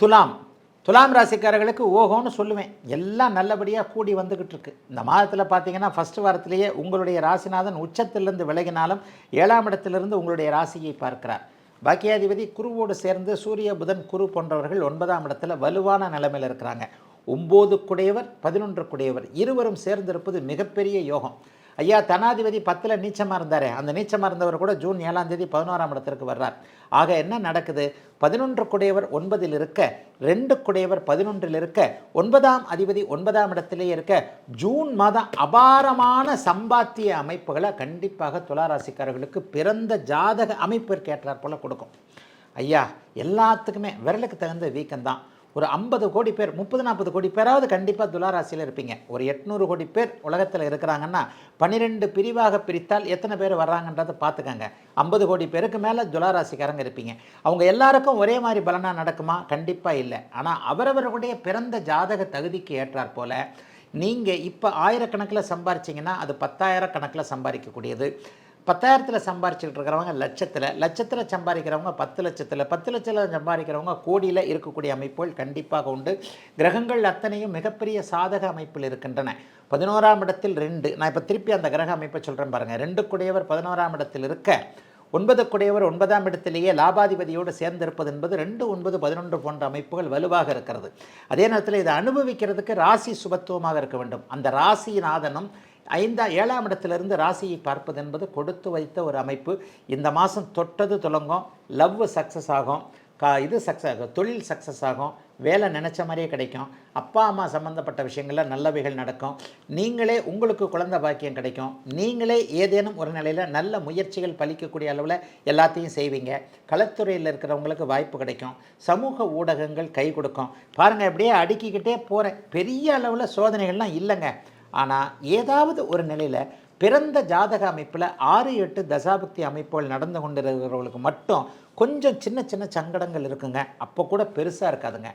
துலாம். துலாம் ராசிக்காரர்களுக்கு ஓகோன்னு சொல்லுவேன். எல்லாம் நல்லபடியாக கூடி வந்துக்கிட்டு இருக்கு இந்த மாதத்தில் பார்த்தீங்கன்னா ஃபஸ்ட்டு வாரத்திலேயே உங்களுடைய ராசிநாதன் உச்சத்திலிருந்து விலகினாலும் ஏழாம் இடத்திலிருந்து உங்களுடைய ராசியை பார்க்கிறார். பாக்கியாதிபதி குருவோடு சேர்ந்து சூரிய புதன் குரு போன்றவர்கள் ஒன்பதாம் இடத்துல வலுவான நிலைமையில் இருக்கிறாங்க. ஒம்பது குடையவர் பதினொன்று குடையவர் இருவரும் சேர்ந்திருப்பது மிகப்பெரிய யோகம். ஐயா தனாதிபதி பத்தில் நீச்சமாக இருந்தார். அந்த நீச்சமாக இருந்தவர் கூட ஜூன் ஏழாம் தேதி பதினோராம் இடத்திற்கு வர்றார். ஆக என்ன நடக்குது? பதினொன்று குடையவர் ஒன்பதில் இருக்க ரெண்டு குடையவர் பதினொன்றில் இருக்க ஒன்பதாம் அதிபதி ஒன்பதாம் இடத்திலே இருக்க ஜூன் மாதம் அபாரமான சம்பாத்திய அமைப்புகளை கண்டிப்பாக துளாராசிக்காரர்களுக்கு பிறந்த ஜாதக அமைப்பிற்கு ஏற்றாற்போல் கொடுக்கும். ஐயா எல்லாத்துக்குமே விரலுக்கு தகுந்த வீக்கம்தான். ஒரு ஐம்பது கோடி பேர் முப்பது நாற்பது கோடி பேராவது கண்டிப்பாக துளாராசியில் இருப்பீங்க. ஒரு எட்நூறு கோடி பேர் உலகத்தில் இருக்கிறாங்கன்னா பன்னிரெண்டு பிரிவாக பிரித்தால் எத்தனை பேர் வர்றாங்கன்றதை பார்த்துக்கங்க ஐம்பது கோடி பேருக்கு மேலே துளாராசிக்காரங்க இருப்பீங்க. அவங்க எல்லாருக்கும் ஒரே மாதிரி பலனாக நடக்குமா? கண்டிப்பாக இல்லை. ஆனால் அவரவர்களுடைய பிறந்த ஜாதக தகுதிக்கு ஏற்றாற் போல் நீங்கள் இப்போ ஆயிரக்கணக்கில் சம்பாரிச்சிங்கன்னா அது பத்தாயிரம் கணக்கில் சம்பாதிக்கக்கூடியது. பத்தாயிரத்தில் சம்பாரிச்சுட்டு இருக்கிறவங்க லட்சத்தில். லட்சத்தில் சம்பாதிக்கிறவங்க பத்து லட்சத்தில். பத்து லட்சத்தில் சம்பாதிக்கிறவங்க கோடியில் இருக்கக்கூடிய அமைப்புகள் கண்டிப்பாக உண்டு. கிரகங்கள் அத்தனையும் மிகப்பெரிய சாதக அமைப்பில் இருக்கின்றன. பதினோராம் இடத்தில் ரெண்டு. நான் இப்போ திருப்பி அந்த கிரக அமைப்பை சொல்கிறேன் பாருங்கள் ரெண்டு குடையவர் பதினோராம் இடத்தில் இருக்க ஒன்பது குடையவர் ஒன்பதாம் இடத்திலேயே லாபாதிபதியோடு சேர்ந்திருப்பது என்பது ரெண்டு ஒன்பது பதினொன்று போன்ற அமைப்புகள் வலுவாக இருக்கிறது. அதே நேரத்தில் இதை அனுபவிக்கிறதுக்கு ராசி சுபத்துவமாக இருக்க வேண்டும். அந்த ராசிநாதனும் ஐந்தா ஏழாம் இடத்திலிருந்து ராசியை பார்ப்பது என்பது கொடுத்து வைத்த ஒரு அமைப்பு. இந்த மாதம் தொட்டது துலங்கும் லவ் சக்ஸஸ் ஆகும். கா இது சக்ஸஸ் ஆகும் தொழில் சக்ஸஸ் ஆகும். வேலை நினச்ச மாதிரியே கிடைக்கும். அப்பா அம்மா சம்மந்தப்பட்ட விஷயங்களில் நல்லவைகள் நடக்கும். நீங்களே உங்களுக்கு குழந்தை பாக்கியம் கிடைக்கும். நீங்களே ஏதேனும் ஒரு நிலையில் நல்ல முயற்சிகள் பலிக்கக்கூடிய அளவில் எல்லாத்தையும் செய்வீங்க. கலத்துறையில் இருக்கிறவங்களுக்கு வாய்ப்பு கிடைக்கும். சமூக ஊடகங்கள் கை கொடுக்கும். பாருங்கள் அப்படியே அடுக்கிக்கிட்டே போகிறேன் பெரிய அளவில் சோதனைகள்லாம் இல்லைங்க. ஆனால் ஏதாவது ஒரு நிலையில் பிறந்த ஜாதக அமைப்பில் ஆறு எட்டு தசாபக்தி அமைப்புகள் நடந்து கொண்டிருக்கிறவர்களுக்கு மட்டும் கொஞ்சம் சின்ன சின்ன சங்கடங்கள் இருக்குங்க. அப்போ கூட பெருசாக இருக்காதுங்க.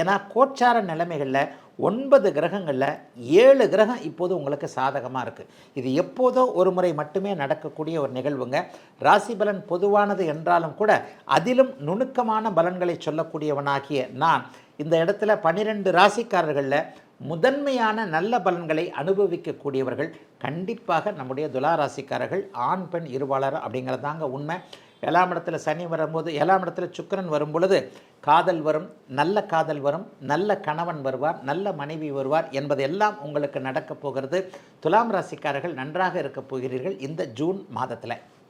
ஏன்னா கோச்சார நிலைமைகளில் ஒன்பது கிரகங்களில் ஏழு கிரகம் இப்போது உங்களுக்கு சாதகமாக இருக்குது இது எப்போதோ ஒரு முறை மட்டுமே நடக்கக்கூடிய ஒரு நிகழ்வுங்க. ராசி பலன் பொதுவானது என்றாலும் கூட அதிலும் நுணுக்கமான பலன்களை சொல்லக்கூடியவனாகிய நான் இந்த இடத்துல பன்னிரெண்டு ராசிக்காரர்களில் முதன்மையான நல்ல பலன்களை அனுபவிக்கக்கூடியவர்கள் கண்டிப்பாக நம்முடைய துலாராசிக்காரர்கள் ஆண் பெண் இருவாளர் அப்படிங்கிறதாங்க உண்மை. ஏழாம் இடத்துல சனி வரும்போது ஏழாம் இடத்துல சுக்கரன் வரும் பொழுது காதல் வரும் நல்ல காதல் வரும் நல்ல கணவன் வருவார் நல்ல மனைவி வருவார் என்பதெல்லாம் உங்களுக்கு நடக்கப் போகிறது. துலாம் ராசிக்காரர்கள் நன்றாக இருக்கப் போகிறீர்கள் இந்த ஜூன் மாதத்தில்.